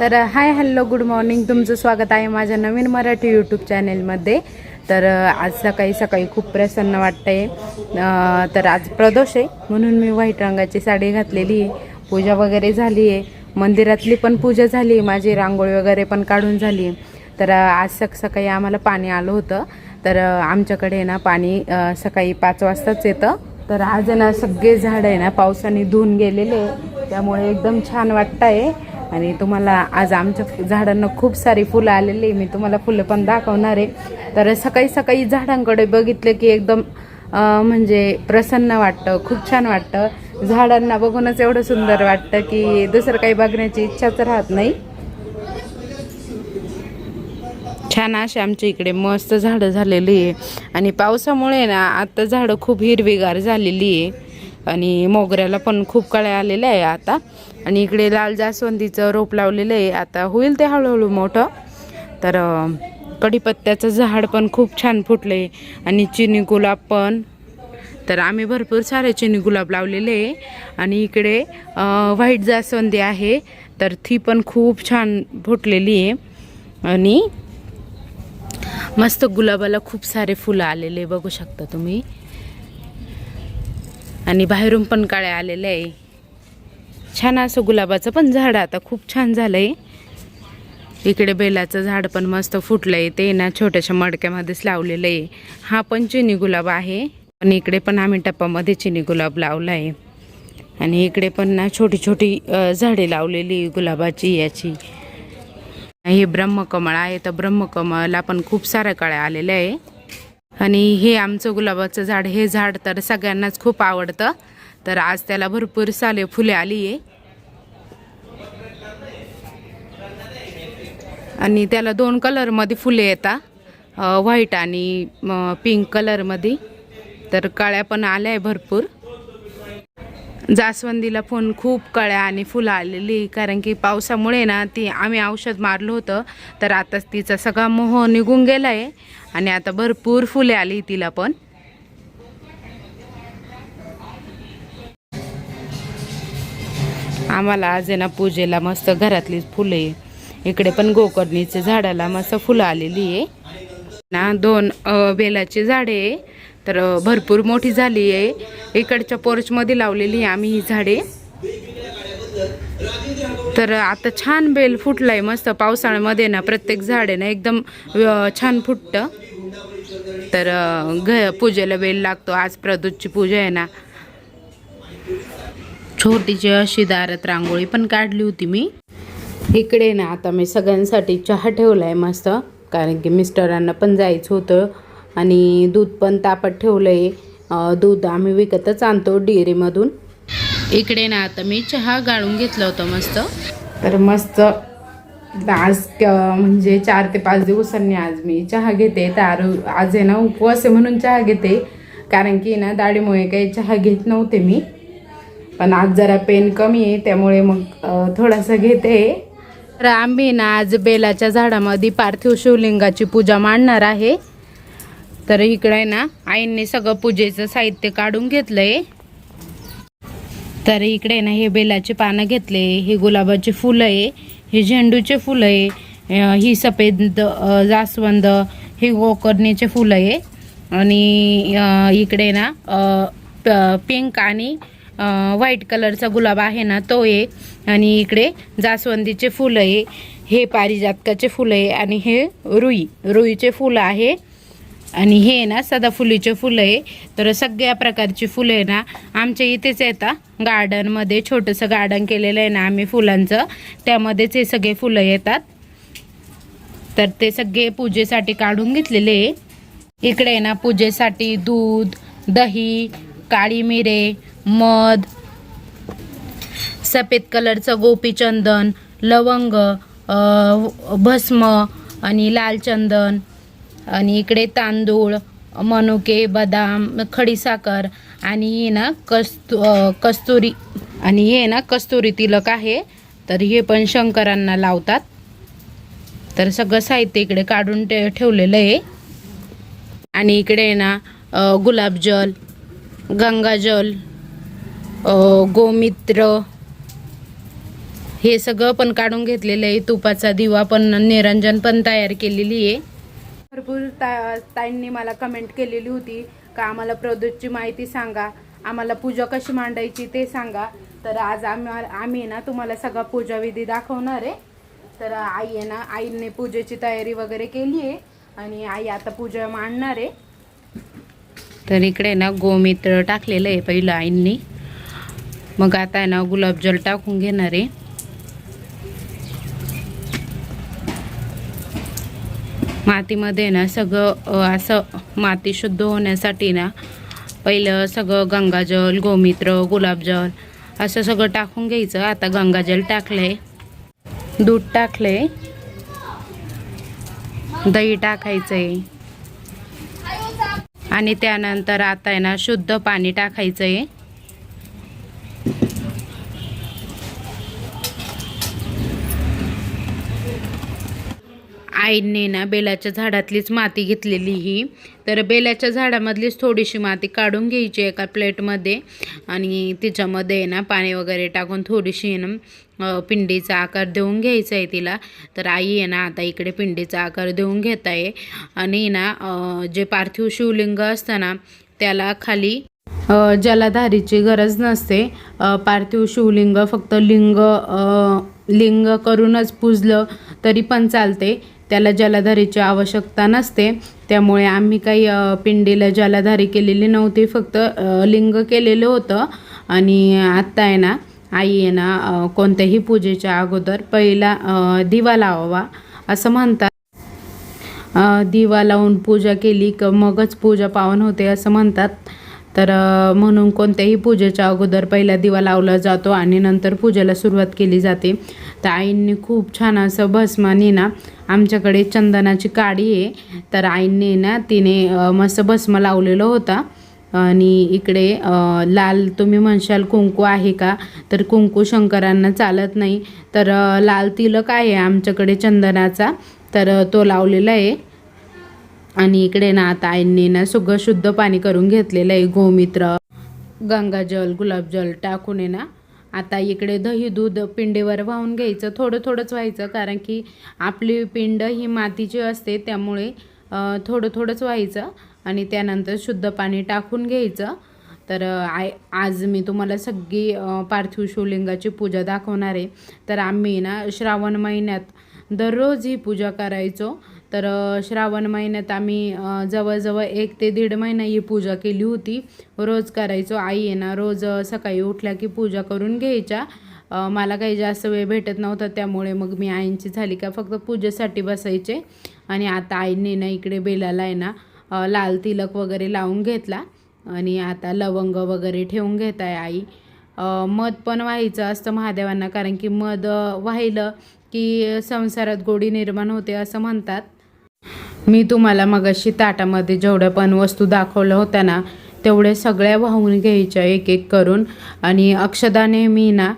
तर hi hello good morning तुमचं स्वागत आहे माझ्या नवीन मराठी यूट्यूब चॅनेलमध्ये तर आज सकाळी सकाळी खूप प्रसन्न वाटतंय. तर आज प्रदोष आहे म्हणून मी व्हाईट रंगाची साडी घातलेली आहे. पूजा वगैरे झाली आहे. मंदिरातली पण पूजा झाली आहे. माझी रांगोळी वगैरे पण काढून झाली आहे. तर आज सक सकाळी आम्हाला पाणी आलं होतं. तर आमच्याकडे ना पाणी सकाळी पाच वाजताच येतं. तर आज ना सगळे झाड आहे ना पावसाने धुवून गेलेले त्यामुळे एकदम छान वाटत आहे आणि तुम्हाला आज आमच्या झाडांना खूप सारी फुलं आलेली आहे. मी तुम्हाला फुलं पण दाखवणार आहे. तर सकाळी सकाळी झाडांकडे बघितलं की एकदम म्हणजे प्रसन्न वाटतं खूप छान वाटतं. झाडांना बघूनच एवढं सुंदर वाटतं की दुसरं काही बघण्याची इच्छाच राहत नाही. छान असे आमच्या इकडे मस्त झाडं झालेली आहे. आणि पावसामुळे ना आता झाडं खूप हिरवीगार झालेली आहे. आणि मोगऱ्याला पण खूप कळ्या आलेल्या आहे आता. आणि इकडे लाल जास्वंदीचं रोप लावलेलं आहे. आता होईल ते हळूहळू मोठं. तर कढीपत्त्याचं झाड पण खूप छान फुटलं आहे आणि चिनी गुलाब पण. तर आम्ही भरपूर सारे चिनी गुलाब लावलेले आहे. आणि इकडे व्हाईट जास्वंदी आहे. तर ती पण खूप छान फुटलेली आहे. आणि मस्त गुलाबाला खूप सारे फुलं आलेले बघू शकता तुम्ही. आणि बाहेरून पण काळे आलेले आहे. छान असं गुलाबाचं पण झाड आता खूप छान झालंय. इकडे बेलाचं झाड पण मस्त फुटलंय. ते ना छोट्याशा मडक्यामध्येच लावलेलं आहे हा पण चिनी गुलाब आहे. आणि इकडे पण आम्ही टप्पामध्ये चिनी गुलाब लावला आहे आणि इकडे पण ना छोटी छोटी झाडे लावलेली गुलाबाची याची. हे ब्रह्मकमळ आहे. तर ब्रह्मकमळला पण खूप साऱ्या काळ्या आलेल्या आहे. आणि हे आमचं गुलाबाचं झाड हे झाड तर सगळ्यांनाच खूप आवडतं. तर आज त्याला भरपूर साले फुले आली आहे आणि त्याला दोन कलरमध्ये फुले येतात व्हाईट आणि पिंक कलरमध्ये. तर काळ्या पण आल्या आहे भरपूर. जास्वंदीला पण खूप कळ्या आणि फुलं आलेली. कारण की पावसामुळे ना ती आम्ही औषध मारलं होतं. तर आता तिचा सगळा मोह निघून गेला आहे आणि आता भरपूर फुले आली तिला पण. आम्हाला आज आहे ना पूजेला मस्त घरातलीच फुले. इकडे पण गोकर्णीच्या झाडाला मस्त फुलं आलेली आहे. ना दोन बेलाची झाडे तर भरपूर मोठी झाली आहे. इकडच्या पोर्चमध्ये लावलेली आहे आम्ही ही झाडे. तर आता छान बेल फुटलाय मस्त पावसाळ्यामध्ये ना प्रत्येक झाड आहे ना एकदम छान फुटतं. तर घ पूजेला बेल लागतो आज प्रदूतची पूजा आहे ना. छोटीची अशी दारात रांगोळी पण काढली होती मी. इकडे ना आता मी सगळ्यांसाठी चहा ठेवला आहे मस्त कारण की मिस्टरांना पण जायचं होतं. आणि दूध पण तापत ठेवलं आहे दूध आम्ही विकतच आणतो डेअरीमधून. इकडे ना आता मी चहा गाळून घेतलं होतं मस्त. तर मस्त आज म्हणजे चार ते पाच दिवसांनी आज मी चहा घेते. तर आज आहे ना उपवास आहे म्हणून चहा घेते. कारण की ना दाढीमुळे काही चहा घेत नव्हते मी. पण आज जरा पेन कमी आहे त्यामुळे मग थोडासा घेते. तर आम्ही ना आज बेलाच्या झाडामध्ये पार्थिव शिवलिंगाची पूजा मांडणार आहे. तर इकडे ना आईंनी सगळं पूजेचं साहित्य काढून घेतलंय. तर इकडे ना हे बेलाचे पानं घेतले हे गुलाबाचे फुलं आहे हे झेंडूचे फुलं आहे ही सफेद जास्वंद हे गोकर्णीचे फुलं आहे. आणि इकडे ना पिंक आणि व्हाईट कलरचा गुलाब आहे ना तो आहे. आणि इकडे जास्वंदीचे फुलं आहे हे पारिजातकाचे फुलं आहे आणि हे रुई रुईचे फुलं आहे. आणि हे ना सदाफुलीचे फुलं आहे. तर सगळ्या प्रकारची फुलं आहे ना आमच्या इथेच येतात गार्डनमध्ये छोटंसं गार्डन केलेलं आहे ना आम्ही फुलांचं. त्यामध्येच हे सगळे फुलं येतात. तर ते सगळे पूजेसाठी काढून घेतलेले आहे. इकडे ना पूजेसाठी दूध दही काळी मिरे मध सफेद कलरचं गोपीचंदन लवंग भस्म आणि लाल चंदन. आणि इकडे तांदूळ मनुके बदाम खडीसाखर आणि हे ना कस्तु कस्तुरी आणि हे ना कस्तुरी तिलक आहे. तर हे पण शंकरांना लावतात. तर सगळं साहित्य इकडे काढून ठे ठेवलेलं आहे. आणि इकडे ना गुलाबजल गंगाजल गोमित्र हे सगळं पण काढून घेतलेलं आहे. तुपाचा दिवा पण निरंजन पण तयार केलेली आहे. भरपूर ता ताईंनी मला कमेंट केलेली होती का आम्हाला प्रदोषची माहिती सांगा आम्हाला पूजा कशी मांडायची ते सांगा. तर आज आम्ही आम्ही ना तुम्हाला सगळा पूजाविधी दाखवणार आहे. तर आई आहे ना आईने पूजेची तयारी वगैरे केली आहे आणि आई आता पूजा मांडणार आहे. तर इकडे ना गोमित्र टाकलेलं आहे पहिलं आईंनी. मग आता आहे ना गुलाबजल टाकून घेणार आहे. मातीमध्ये ना सगळं असं माती शुद्ध होण्यासाठी ना पहिलं सगळं गंगाजल गोमित्र गुलाबजल असं सगळं टाकून घ्यायचं. आता गंगाजल टाकलंय. दूध टाकलंय. दही टाकायचंय. आणि त्यानंतर आता आहे ना शुद्ध पाणी टाकायचंय. आईने ना बेलाच्या झाडातलीच माती घेतलेली ही. तर बेलाच्या झाडामधलीच थोडीशी माती काढून घ्यायची एका प्लेटमध्ये. आणि तिच्यामध्ये ना पाणी वगैरे टाकून थोडीशी ना पिंडीचा आकार देऊन घ्यायचा आहे तिला. तर आई आहे ना आता इकडे पिंडीचा आकार देऊन घेत आहे. आणि ना जे पार्थिव शिवलिंग असतं ना त्याला खाली जलाधारीची गरज नसते. पार्थिव शिवलिंग फक्त लिंग लिंग करूनच पूजलं तरी पण चालते. त्याला जलाधारीची आवश्यकता नसते. त्यामुळे आम्ही काही पिंडीला जलाधारी केलेली नव्हती. फक्त लिंग केलेलं होतं. आणि आत्ता आहे ना आई आहे ना कोणत्याही पूजेच्या अगोदर पहिला दिवा लावावा असं म्हणतात. दिवा लावून पूजा केली क मगच पूजा पावन होते असं म्हणतात. तर म्हणून कोणत्याही पूजेच्या अगोदर पहिला दिवा लावला जातो आणि नंतर पूजेला सुरुवात केली जाते. तर आईंनी खूप छान असं भस्माने ना आमच्याकडे चंदनाची काडी आहे. तर आईंनी ना तिने मस्त भस्म लावलेलं होता. आणि इकडे लाल तुम्ही म्हणशाल कुंकू आहे का? तर कुंकू शंकरांना चालत नाही. तर लाल तिलक आहे आमच्याकडे चंदनाचा. तर तो लावलेला आहे. आणि इकडे ना आता आईंनी ना सगळं शुद्ध पाणी करून घेतलेलं आहे गोमित्र गंगाजल गुलाबजल टाकून आहे ना. आता इकडे दही दूध पिंडीवर वाहून घ्यायचं थोडं थोडंच व्हायचं कारण की आपली पिंड ही मातीची असते त्यामुळे थोडं थोडंच व्हायचं आणि त्यानंतर शुद्ध पाणी टाकून घ्यायचं. तर आय आज मी तुम्हाला सगळी पार्थिव शिवलिंगाची पूजा दाखवणार आहे. तर आम्ही ना श्रावण महिन्यात दररोज ही पूजा करायचो. तर श्रावण महिन्यात आम्ही जवळजवळ एक ते दीड महिना ही पूजा केली होती. रोज करायचो. आई आहे ना रोज सकाळी उठल्या की पूजा करून घ्यायच्या. मला काही जास्त वेळ भेटत नव्हता त्यामुळे मग मी आईंची झाली का फक्त पूजेसाठी बसायचे. आणि आता आईने ना इकडे बेलाला आहे ना लाल तिलक वगैरे लावून घेतला. आणि आता लवंग वगैरे ठेवून घेत आहे आई. मध पण व्हायचं असतं महादेवांना कारण की मध वाहिलं की संसारात गोडी निर्माण होते असं म्हणतात. मी तुम्हाला मगाशी ताटामध्ये जेवढ्या पण वस्तू दाखवल्या होत्या ना तेवढे सगळ्या वाहून घ्यायच्या एक एक करून. आणि अक्षदाने मी ना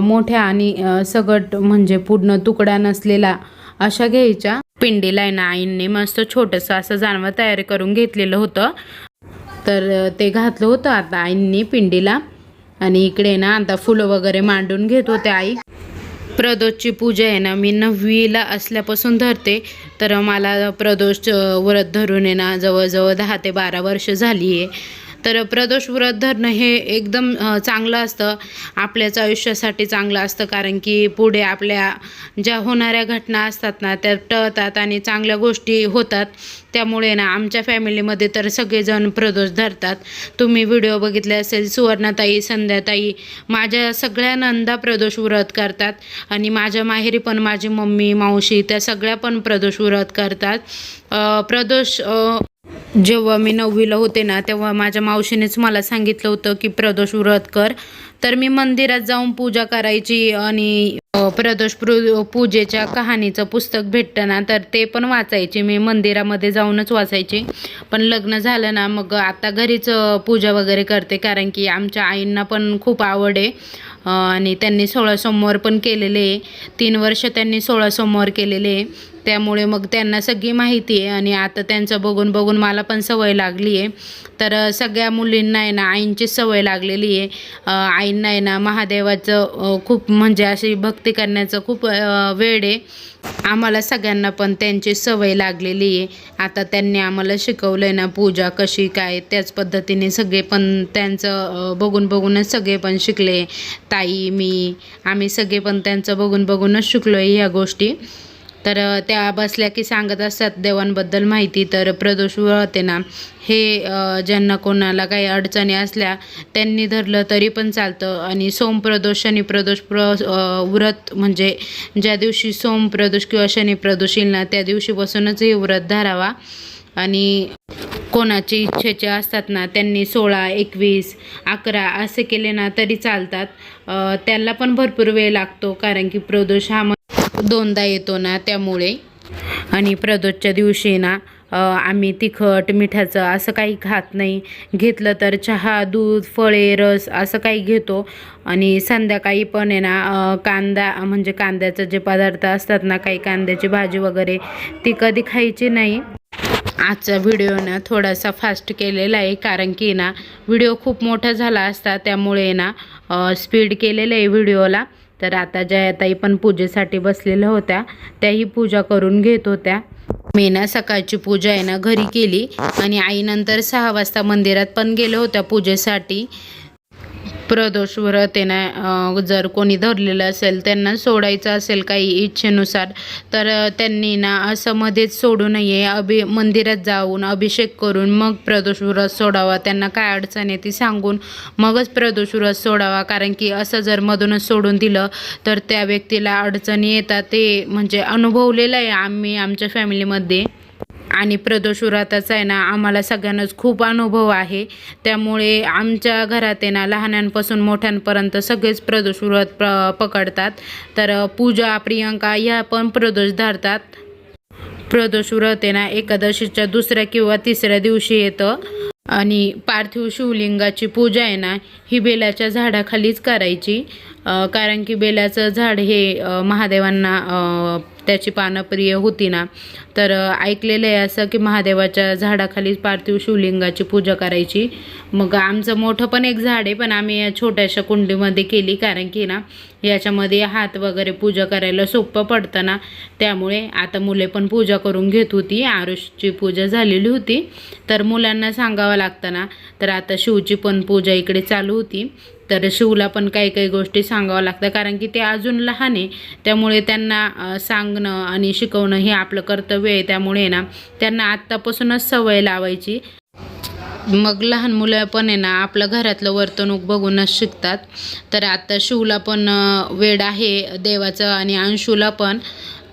मोठ्या आणि सगट म्हणजे पूर्ण तुकडा नसलेला अशा घ्यायच्या. पिंडीला आहे ना आईंनी मस्त छोटंसं असं जानवं तयार करून घेतलेलं होतं. तर ते घातलं होतं आता आईंनी पिंडीला. आणि इकडे ना आता फुलं वगैरे मांडून घेत होते आई. प्रदोषची पूजा आहे ना मी नववीला असल्यापासून धरते. तर मला प्रदोष व्रत धरून आहे ना जवळजवळ दहा ते बारा वर्ष झाली आहे. तर प्रदोष व्रत धरणं हे एकदम चांगलं असतं. आपल्याच आयुष्यासाठी चांगलं असतं कारण की पुढे आपल्या ज्या होणाऱ्या घटना असतात ना त्या टळतात आणि चांगल्या गोष्टी होतात. त्यामुळे ना आमच्या फॅमिलीमध्ये तर सगळेजण प्रदोष धरतात. तुम्ही व्हिडिओ बघितले असेल सुवर्णाताई संध्याताई माझ्या सगळ्या नंदा प्रदोष व्रत करतात. आणि माझ्या माहेरी पण माझी मम्मी मावशी त्या सगळ्या पण प्रदोष व्रत करतात प्रदोष जेव्हा मी नववीला होते ना तेव्हा माझ्या मावशीनेच मला सांगितलं होतं की प्रदोष व्रत कर. तर मी मंदिरात जाऊन पूजा करायची आणि प्रदोष प्रू पूजेच्या कहाणीचं पुस्तक भेटतं ना तर ते पण वाचायचे. मी मंदिरामध्ये जाऊनच वाचायचे. पण लग्न झालं ना मग आता घरीच पूजा वगैरे करते. कारण की आमच्या आईंना पण खूप आवड आहे. आणि त्यांनी सोळा सोमवार पण केलेले आहे. तीन वर्ष त्यांनी सोळा सोमवार केलेले आहे. त्यामुळे मग त्यांना सगळी माहिती आहे आणि आता त्यांचं बघून बघून मला पण सवय लागली आहे. तर सगळ्या मुलींना आहे ना आईंची सवय लागलेली आहे. आईंना आहे ना महादेवाचं खूप म्हणजे अशी भक्ती करण्याचं खूप वेळ आहे. आम्हाला सगळ्यांना पण त्यांची सवय लागलेली आहे. आता त्यांनी आम्हाला शिकवलं आहे ना पूजा कशी काय त्याच पद्धतीने सगळे पण त्यांचं बघून बघूनच सगळे पण शिकले. ताई मी आम्ही सगळे पण त्यांचं बघून बघूनच शिकलो आहे ह्या गोष्टी. तर त्या बसल्या की सांगत असतात देवांबद्दल माहिती. तर प्रदोष वळते ना हे ज्यांना कोणाला काही अडचणी असल्या त्यांनी धरलं तरी पण चालतं. आणि सोमप्रदोष शनिप्रदोष शनी प्रदोष प्र व्रत म्हणजे ज्या दिवशी सोमप्रदोष किंवा शनी प्रदोष येईल ना त्या दिवशीपासूनच हे व्रत धरावा. आणि कोणाची इच्छेचे असतात ना त्यांनी सोळा एकवीस अकरा असे केले ना तरी चालतात. त्याला पण भरपूर वेळ लागतो कारण की प्रदोष हा दोनदा येतो ना त्यामुळे. आणि प्रदोषच्या दिवशी ना आम्ही तिखट मिठाचं असं काही खात नाही. घेतलं तर चहा दूध फळे रस असं काही घेतो. आणि संध्याकाळी पण आहे ना कांदा म्हणजे कांद्याचं जे पदार्थ असतात ना काही कांद्याची भाजी वगैरे ती कधी खायची नाही. आजचा व्हिडिओ ना थोडासा फास्ट केलेला आहे कारण की ना व्हिडिओ खूप मोठा झाला असता त्यामुळे ना स्पीड केलेलं आहे व्हिडिओला. तर आता जयाताई पण पूजेसाठी बसलेल्या होत्या. त्याही पूजा करून घेत होत्या. मी ना सकाळची पूजा आहे ना घरी केली. आणि आईनंतर सहा वाजता मंदिरात पण गेल्या होत्या पूजेसाठी. प्रदोष व्रत ना जर कोणी धरलेलं असेल त्यांना सोडायचं असेल काही इच्छेनुसार तर त्यांनी ना असं मध्येच सोडू नये. अभि मंदिरात जाऊन अभिषेक करून मग प्रदोष व्रत सोडावा. त्यांना काय अडचण आहे ती सांगून मगच प्रदोष व्रत सोडावा. कारण की असं जर मधूनच सोडून दिलं तर त्या व्यक्तीला अडचणी येतात. ते म्हणजे अनुभवलेलं आहे आम्ही आमच्या फॅमिलीमध्ये आणि प्रदोष व्रताचा आहे ना आम्हाला सगळ्यांनाच खूप अनुभव आहे. त्यामुळे आमच्या घरात आहे ना लहानांपासून मोठ्यांपर्यंत सगळेच प्रदोष व्रत प पकडतात. तर पूजा प्रियंका ह्या पण प्रदोष धरतात. प्रदोष व्रत आहे ना एकादशीच्या दुसऱ्या किंवा तिसऱ्या दिवशी येतं. आणि पार्थिव शिवलिंगाची पूजा आहे ना ही बेलाच्या झाडाखालीच करायची. कारण की बेलाचं झाड हे महादेवांना त्याची पानं प्रिय होती ना. तर ऐकलेलं आहे असं की महादेवाच्या झाडाखालीच पार्थिव शिवलिंगाची पूजा करायची. मग आमचं मोठं पण एक झाड आहे पण आम्ही या छोट्याशा कुंडीमध्ये केली कारण की ना याच्यामध्ये हात वगैरे पूजा करायला सोपं पडतं ना. त्यामुळे आता मुले पण पूजा करून घेत होती आरुषची पूजा झालेली होती. तर मुलांना सांगावं लागतं ना तर आता शिवची पण पूजा इकडे चालू होती. तर शिवला पण काही काही गोष्टी सांगावं लागतं. कारण की ते अजून लहान आहे. त्यामुळे त्यांना सांगणं आणि शिकवणं हे आपलं कर्तव्य आहे. त्यामुळे ना त्यांना आत्तापासूनच सवय लावायची. मग लहान मुलं पण आहे ना आपलं घरातलं वर्तणूक बघूनच शिकतात. तर आता शिवला पण वेड आहे देवाचं आणि अंशूला पण.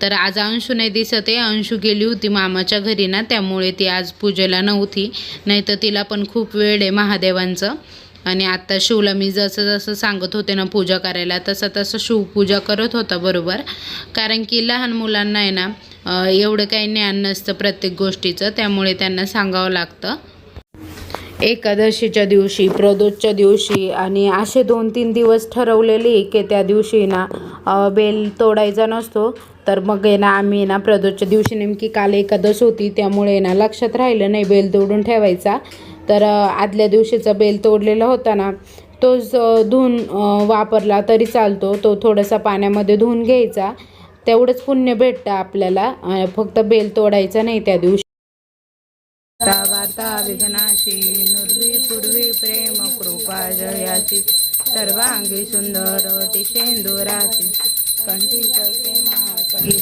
तर आज अंशू नाही दिसत आहे. अंशू गेली होती मामाच्या घरी ना त्यामुळे ती आज पूजेला नव्हती. नाही तर तिला पण खूप वेळ आहे महादेवांचं. आणि आत्ता शिवला मी जसं जसं सांगत होते ना पूजा करायला तसं तसं शिव पूजा करत होता बरोबर. कारण की लहान मुलांना आहे ना एवढं काही ज्ञान नसतं प्रत्येक गोष्टीचं त्यामुळे त्यांना सांगावं लागतं. एकादशीच्या दिवशी प्रदोषच्या दिवशी आणि असे दोन तीन दिवस ठरवलेले की त्या दिवशी ना बेल तोडायचा नसतो. तर मग आहे ना आम्ही ना प्रदोषच्या दिवशी नेमकी काल एकादश होती त्यामुळे ना लक्षात राहिलं नाही बेल तोडून ठेवायचा. तर आदल्या दिवशीचा बेल तोडलेला होता ना तोच धुवून वापरला तरी चालतो. तो थोडासा पाण्यामध्ये धुवून घ्यायचा. तेवढंच पुण्य भेटतं आपल्याला. फक्त बेल तोडायचा नाही त्या दिवशी. वार्ता नुर्वी पूर्वी प्रेम कृपा जयाची सर्वांगी सुंदर शेंदुराची कंठी करते कंठी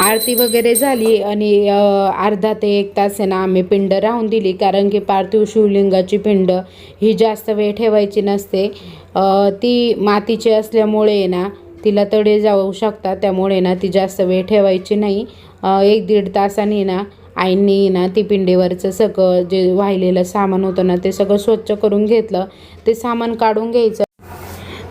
आरती वगैरे झाली आणि अर्धा ते एक तास आहे ना आम्ही पिंड राहून दिली. कारण की पार्थिव शिवलिंगाची पिंड ही जास्त वेळ ठेवायची नसते. ती मातीची असल्यामुळे ना तिला तडे जाऊ शकतात. त्यामुळे ना ती जास्त वेळ ठेवायची नाही. एक दीड तासाने ना आईंनी ना ती पिंडीवरचं सगळं जे वाहिलेलं सामान होतं ना ते सगळं स्वच्छ करून घेतलं. ते सामान काढून घ्यायचं.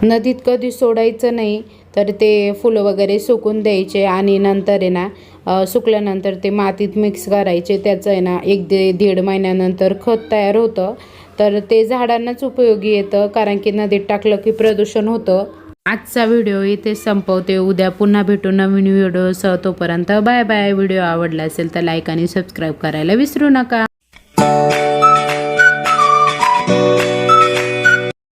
नदीत कधी सोडायचं नाही तर ते फुलं वगैरे सुकून द्यायचे आणि नंतर आहे ना सुकल्यानंतर ते मातीत मिक्स करायचे. त्याचं आहे ना एक दे दीड महिन्यानंतर खत तयार होतं. तर ते झाडांनाच उपयोगी येतं कारण की नदीत टाकलं की प्रदूषण होतं. आजचा व्हिडिओ इथे संपवते. उद्या पुन्हा भेटू नवीन व्हिडिओसह. तोपर्यंत बाय बाय. व्हिडिओ आवडला असेल तर लाईक आणि सबस्क्राईब करायला विसरू नका.